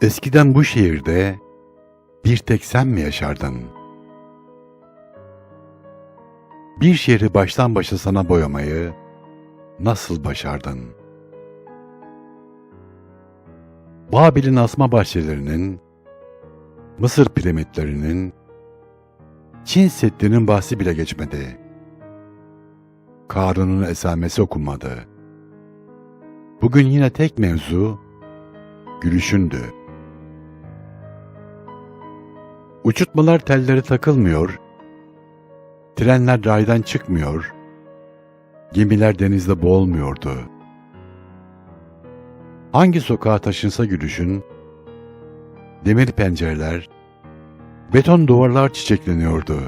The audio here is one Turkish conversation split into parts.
Eskiden bu şehirde bir tek sen mi yaşardın? Bir şehri baştan başa sana boyamayı nasıl başardın? Babil'in asma bahçelerinin, Mısır piramitlerinin, Çin Seddi'nin bahsi bile geçmedi. Karun'un esamesi okunmadı. Bugün yine tek mevzu gülüşündü. Uçurtmalar telleri takılmıyor, trenler raydan çıkmıyor, gemiler denizde boğulmuyordu. Hangi sokağa taşınsa gülüşün, demir pencereler, beton duvarlar çiçekleniyordu.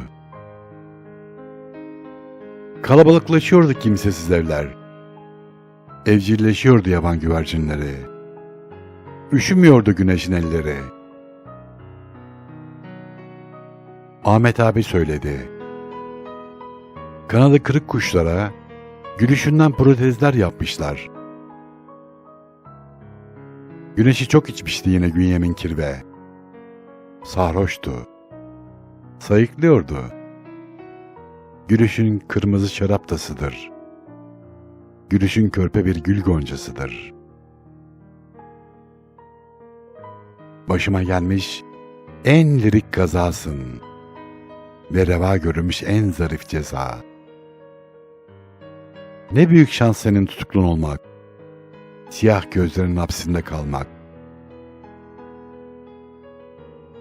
Kalabalıklaşıyordu kimsesiz evler. Evcilleşiyordu yaban güvercinleri. Üşümüyordu güneşin elleri. Ahmet abi söyledi. Kanadı kırık kuşlara gülüşünden protezler yapmışlar. Güneşi çok içmişti yine Bünyamin Kirve. Sarhoştu. Sayıklıyordu. Gülüşün kırmızı şarap tasıdır. Gülüşün körpe bir gül goncasıdır. Başıma gelmiş en lirik kazasın ve reva görülmüş en zarif ceza. Ne büyük şans senin tutuklun olmak, siyah gözlerinin hapsinde kalmak.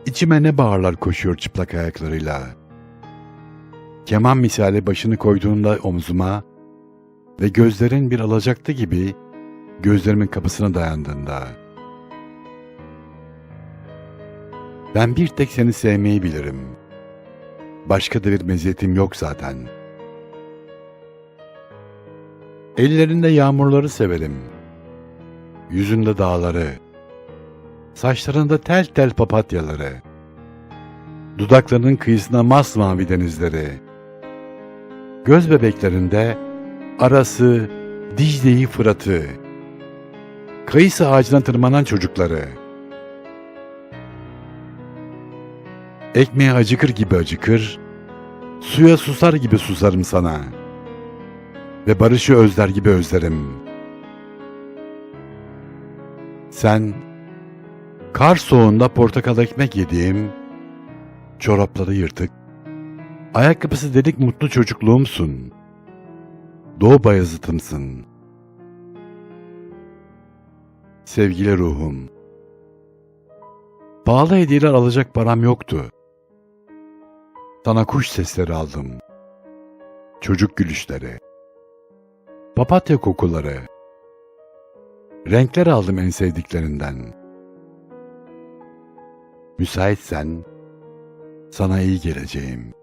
İçime ne bağırlar koşuyor çıplak ayaklarıyla. Keman misali başını koyduğunda omzuma ve gözlerin bir alacaktı gibi gözlerimin kapısına dayandığında. Ben bir tek seni sevmeyi bilirim. Başka da bir meziyetim yok zaten. Ellerinde yağmurları severim. Yüzünde dağları. Saçlarında tel tel papatyaları. Dudaklarının kıyısına masmavi denizleri. Göz bebeklerinde arası Dicle'yi Fırat'ı. Kayısı ağacına tırmanan çocukları. Ekmeğe acıkır gibi acıkır, suya susar gibi susarım sana. Ve barışı özler gibi özlerim. Sen, kar soğuğunda portakal ekmek yediğim, çorapları yırtık, ayakkabısı delik mutlu çocukluğumsun. Doğu Bayezid'imsin. Sevgili ruhum, pahalı hediyeler alacak param yoktu. Sana kuş sesleri aldım. Çocuk gülüşleri. Papatya kokuları. Renkler aldım en sevdiklerinden. Müsaitsen sana iyi geleceğim.